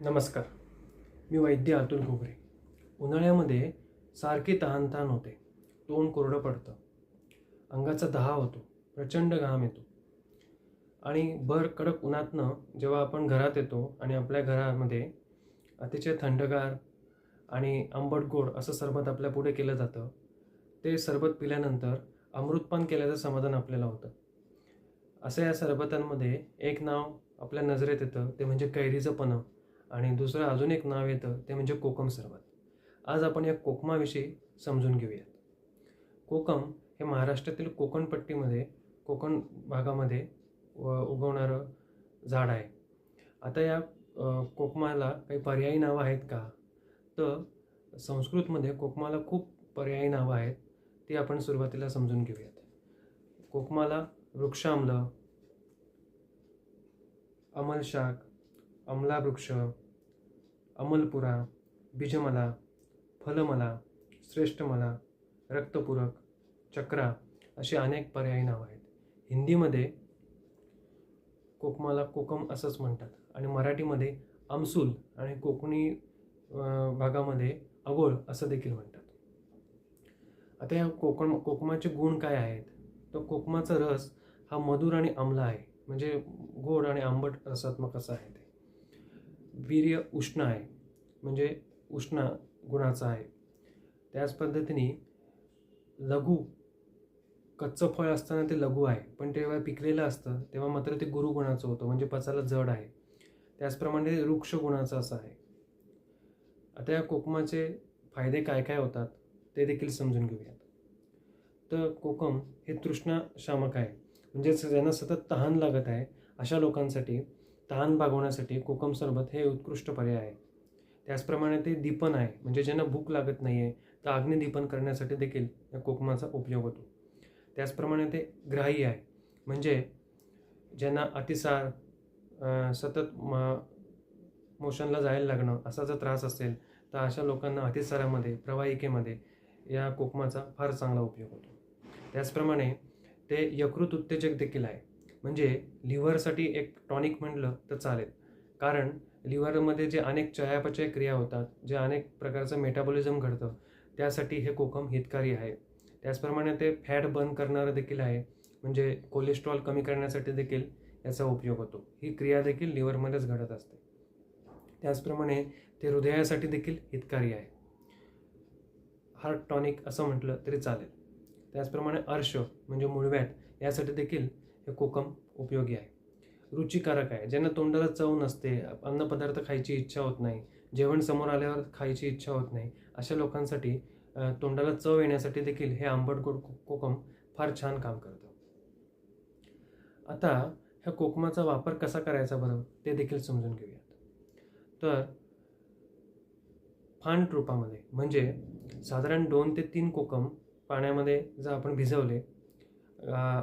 नमस्कार. मी वैद्य अतुल घोगरे. उन्हाळ्यामध्ये सारखे तहानतहान होते. तोंड कोरडं पडतं. अंगाचा दहा होतो. प्रचंड घाम येतो. आणि भर कडक उन्हातनं जेव्हा आपण घरात येतो आणि आपल्या घरामध्ये अतिशय थंडगार आणि आंबट गोड असं सरबत आपल्या पुढे केलं जातं ते सरबत पिल्यानंतर अमृतपान केल्याचं समाधान आपल्याला होतं. असं या सरबतांमध्ये एक नाव आपल्या नजरेत येतं ते म्हणजे कैरीचं पणं. आणि दुसरं अजून एक नाव येतं ते म्हणजे कोकम सरबत. आज आपण या कोकमाविषयी समजून घेऊयात. कोकम हे महाराष्ट्रातील कोकणपट्टीमध्ये कोकण भागामध्ये व उगवणारं झाड आहे. आता या कोकमाला काही पर्यायी नावं आहेत का? तर संस्कृतमध्ये कोकमाला खूप पर्यायी नावं आहेत ती आपण सुरुवातीला समजून घेऊयात. कोकमाला वृक्षामलं अमलशाक अमलावृक्ष अमलपुरा बीजमला फलमला श्रेष्ठमला रक्तपूरक चक्रा असे अनेक पर्यायी नावं आहेत. हिंदीमध्ये कोकमाला कोकम असंच म्हणतात आणि मराठीमध्ये आमसूल आणि कोकणी भागामध्ये अगोळ असं देखील म्हणतात. आता या कोकण कोकमाचे गुण काय आहेत? तर कोकमाचा रस हा मधुर आणि आमला आहे. म्हणजे गोड आणि आंबट रसात्मक असं आहे ते. वीर्य उष्ण आहे. म्हणजे उष्ण गुणाचा आहे. त्याच पद्धतीने लघु कच्चं फळ असताना ते लघु आहे. पण तेव्हा पिकलेलं असतं तेव्हा मात्र ते गुरु गुणाचं होतं. म्हणजे पचायला जड आहे. त्याचप्रमाणे वृक्ष गुणाचं असं आहे. आता या कोकमाचे फायदे काय काय होतात ते देखील समजून घेऊयात. तर कोकम हे तृष्णाशामक आहे. म्हणजे ज्यांना सतत तहान लागत आहे अशा लोकांसाठी तहान भागवण्यासाठी कोकम सरबत हे उत्कृष्ट पर्याय आहे. त्याचप्रमाणे ते दीपन आहे म्हणजे ज्यांना भूक लागत नाही आहे तर अग्निदीपन करण्यासाठी देखील या कोकमाचा उपयोग होतो. त्याचप्रमाणे ते ग्राही आहे म्हणजे ज्यांना अतिसार सतत म मोशनला जायला लागणं असा जर त्रास असेल तर अशा लोकांना अतिसारामध्ये प्रवाहिकेमध्ये या कोकमाचा फार चांगला उपयोग होतो. त्याचप्रमाणे ते यकृत उत्तेजक देखील आहे. म्हणजे लिव्हरसाठी एक टॉनिक म्हटलं तर चालेल. कारण लिव्हरमध्ये जे अनेक चयापचय क्रिया होतात जे अनेक प्रकारचं मेटाबॉलिझम घडतं त्यासाठी हे कोकम हितकारी आहे. त्याचप्रमाणे ते फॅट बर्न करणारं देखील आहे म्हणजे कोलेस्ट्रॉल कमी करण्यासाठी देखील याचा उपयोग होतो. ही क्रिया देखील लिव्हरमध्येच घडत असते. त्याचप्रमाणे ते हृदयासाठी देखील हितकारी आहे. हार्ट टॉनिक असं म्हटलं तरी चालेल. त्याचप्रमाणे अर्श म्हणजे मुळव्यात यासाठी देखील हे कोकम उपयोगी आहे. रुचिकारक आहे. ज्यांना तोंडाला चव नसते अन्नपदार्थ खायची इच्छा होत नाही जेवण समोर आल्यावर खायची इच्छा होत नाही अशा लोकांसाठी तोंडाला चव येण्यासाठी देखील हे आंबट गोड को- कोकम फार छान काम करतं. आता ह्या कोकमाचा वापर कसा करायचा बरं ते देखील समजून घेऊयात. तर फांट रूपामध्ये म्हणजे साधारण दोन ते तीन कोकम पाण्यामध्ये जर आपण भिजवले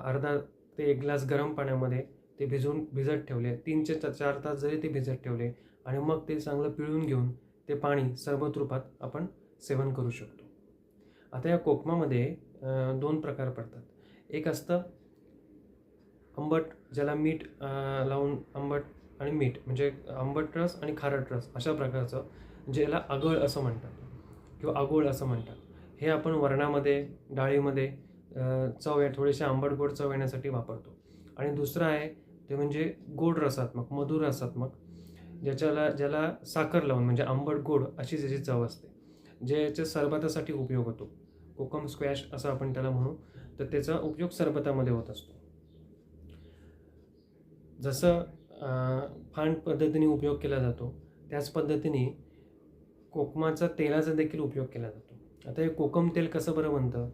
अर्धा ते एक ग्लास गरम पाण्यामध्ये ते भिजवून भिजत ठेवले. तीन ते चार तास जरी ते भिजत ठेवले आणि मग ते चांगलं पिळून घेऊन ते पाणी सरबत रूपात आपण सेवन करू शकतो. आता या कोकमामध्ये दोन प्रकार पडतात. एक असतं आंबट ज्याला मीठ लावून आंबट आणि मीठ म्हणजे आंबट रस आणि खारट रस अशा प्रकारचं ज्याला आगळ असं म्हणतात किंवा आगोळ असं म्हणतात. हे आपण वरणामध्ये डाळीमध्ये चव आहे थोडीशी आंबट गोड चव येण्यासाठी वापरतो. आणि दुसरं आहे ते म्हणजे गोड रसात्मक मधुर रसात्मक ज्याच्याला ज्याला साखर लावून म्हणजे आंबट गोड अशी ज्याची चव असते जे याच्या सरबतासाठी उपयोग होतो. कोकम स्क्वॅश असं आपण त्याला म्हणू तर त्याचा उपयोग सरबतामध्ये होत असतो. जसं फांड पद्धतीने उपयोग केला जातो त्याच पद्धतीने कोकमाचा तेलाचा देखील उपयोग केला जातो. आता हे कोकम तेल कसं बरं बनतं?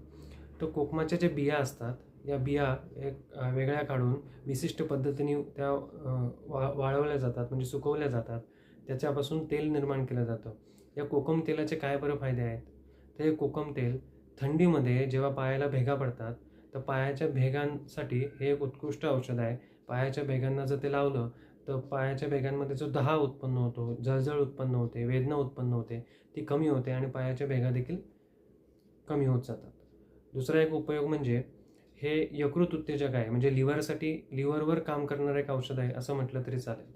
तर कोकमाच्या ज्या बिया असतात या बिया एक वेगळ्या काढून विशिष्ट पद्धतीने त्या वा वाळवल्या जातात म्हणजे सुकवल्या जातात. त्याच्यापासून तेल निर्माण केलं जातं. या कोकम तेलाचे काय बरं फायदे आहेत? तर हे कोकम तेल थंडीमध्ये जेव्हा पायाला भेगा पडतात तर पायाच्या भेगांसाठी हे एक उत्कृष्ट औषध आहे. पायाच्या भेगांना जर ते लावलं तर पायाच्या भेगांमध्ये जो दहा उत्पन्न होतो जळजळ उत्पन्न होते वेदना उत्पन्न होते ती कमी होते आणि पायाच्या भेगा देखील कमी होत जातात. दुसरा एक उपयोग म्हणजे हे यकृत उत्तेजक आहे म्हणजे लिव्हरसाठी लिव्हरवर काम करणारं एक औषध आहे असं म्हटलं तरी चालेल.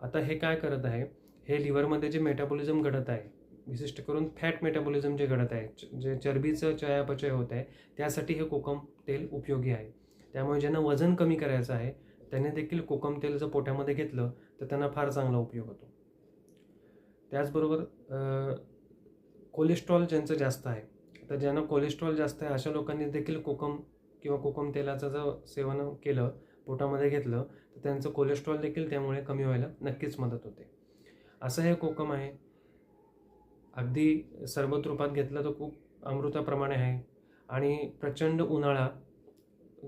आता हे काय करत आहे हे लिव्हरमध्ये जे मेटाबॉलिझम घडत आहे विशिष्ट करून फॅट मेटाबॉलिझम जे घडत आहे जे चरबीचं चयापचय होत आहे त्यासाठी हे कोकम तेल उपयोगी आहे. त्यामुळे ज्यांना वजन कमी करायचं आहे त्यांनी देखील कोकम तेल जर पोट्यामध्ये घेतलं तर त्यांना फार चांगला उपयोग होतो. त्याचबरोबर कोलेस्ट्रॉल ज्यांचं जास्त आहे तर ज्यांना कोलेस्ट्रॉल जास्त आहे अशा लोकांनी देखील कोकम किंवा कोकम तेलाचं जर सेवन केलं पोटामध्ये घेतलं तर त्यांचं कोलेस्ट्रॉल देखील त्यामुळे कमी व्हायला नक्कीच मदत होते. असं हे कोकम आहे. अगदी सरबत रूपात घेतलं तर खूप अमृताप्रमाणे आहे. आणि प्रचंड उन्हाळा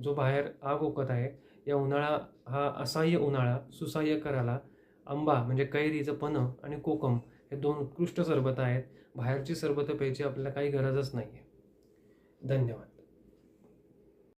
जो बाहेर आग ओकत आहे या उन्हाळा हा असह्य उन्हाळा सुसह्य करायला आंबा म्हणजे कैरीचं पनं आणि कोकम हे दोन उत्कृष्ट सरबत आहेत. बाहेरची सरबतं प्यायची आपल्याला काही गरजच नाही आहे धन्यवाद.